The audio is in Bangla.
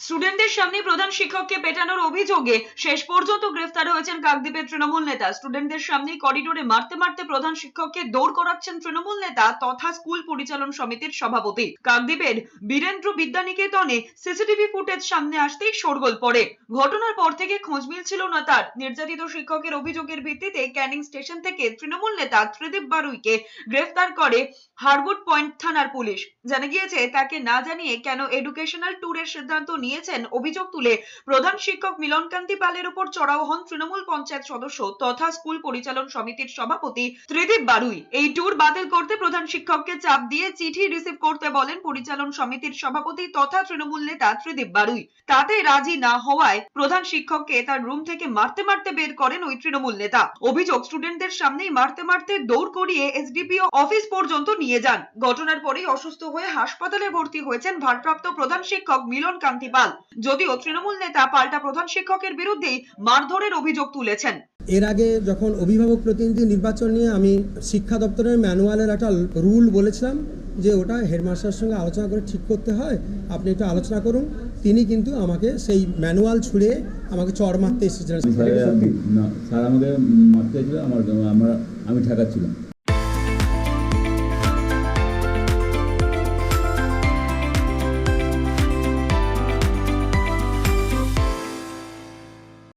স্টুডেন্টদের সামনে প্রধান শিক্ষককে পেটানোর অভিযোগে শেষ পর্যন্ত গ্রেফতার হয়েছেন কাকদ্বীপের তৃণমূল নেতা। স্টুডেন্টদের সামনে করিডোরে মারতে মারতে প্রধান শিক্ষককে দৌড় করাচ্ছেন তৃণমূল নেতা তথা স্কুল পরিচালন সমিতির সভাপতি। কাকদ্বীপের বীরেন্দ্র বিদ্যানিকেতনে সিসিটিভি ফুটেজ সামনে আসতেই শোরগোল পড়ে। ঘটনার পর থেকে খোঁজ মিলছিল না তার। নির্যাতিত শিক্ষকের অভিযোগের ভিত্তিতে ক্যানিং স্টেশন থেকে তৃণমূল নেতা ত্রিদীপ বারুইকে গ্রেফতার করে হারবুট পয়েন্ট থানার পুলিশ। জানা গিয়েছে, তাকে না জানিয়ে কেন এডুকেশনাল ট্যুরের সিদ্ধান্ত নিয়েছেন। অভিযোগ তুলে প্রধান শিক্ষক মিলনকান্তি পালের উপর চড়াও হন তৃণমূল পঞ্চায়েত সদস্য তথা স্কুল পরিচালন সমিতির সভাপতি ত্রিদীপ বারুই। এই ট্যুর বাতিল করতে প্রধান শিক্ষককে চাপ দিয়ে চিঠি রিসিভ করতে বলেন পরিচালন সমিতির সভাপতি তথা তৃণমূল নেতা ত্রিদীপ বারুই। তাতে রাজি না হওয়ায় প্রধান শিক্ষককে তার রুম থেকে মারতে মারতে বের করেন ওই তৃণমূল নেতা। অভিযোগ, স্টুডেন্টদের সামনেই মারতে মারতে দৌড় করিয়ে এসডিপিও অফিস পর্যন্ত নিয়ে যান। ঘটনার পরেই অসুস্থ হয়ে হাসপাতালে ভর্তি হয়েছেন ভারপ্রাপ্ত প্রধান শিক্ষক মিলন কান্তি পাল যদিও তৃণমূল নেতা পাল্টা প্রধান শিক্ষকের বিরুদ্ধেই মারধরের অভিযোগ তুলেছেন। এর আগে যখন অভিভাবক প্রতিনিধি নির্বাচন নিয়ে আমি শিক্ষা দপ্তরের ম্যানুয়ালের একটা রুল বলেছিলাম যে ওটা হেডমাস্টারের সঙ্গে আলোচনা করে ঠিক করতে হয় আপনি একটু আলোচনা করুন। তিনি কিন্তু আমাকে সেই ম্যানুয়াল ছুঁড়ে আমাকে চড় মারতে এসেছিলেন। স্যার আমাকে মারতে ছিল আমার আমরা আমি ঠেকাচ্ছিলাম।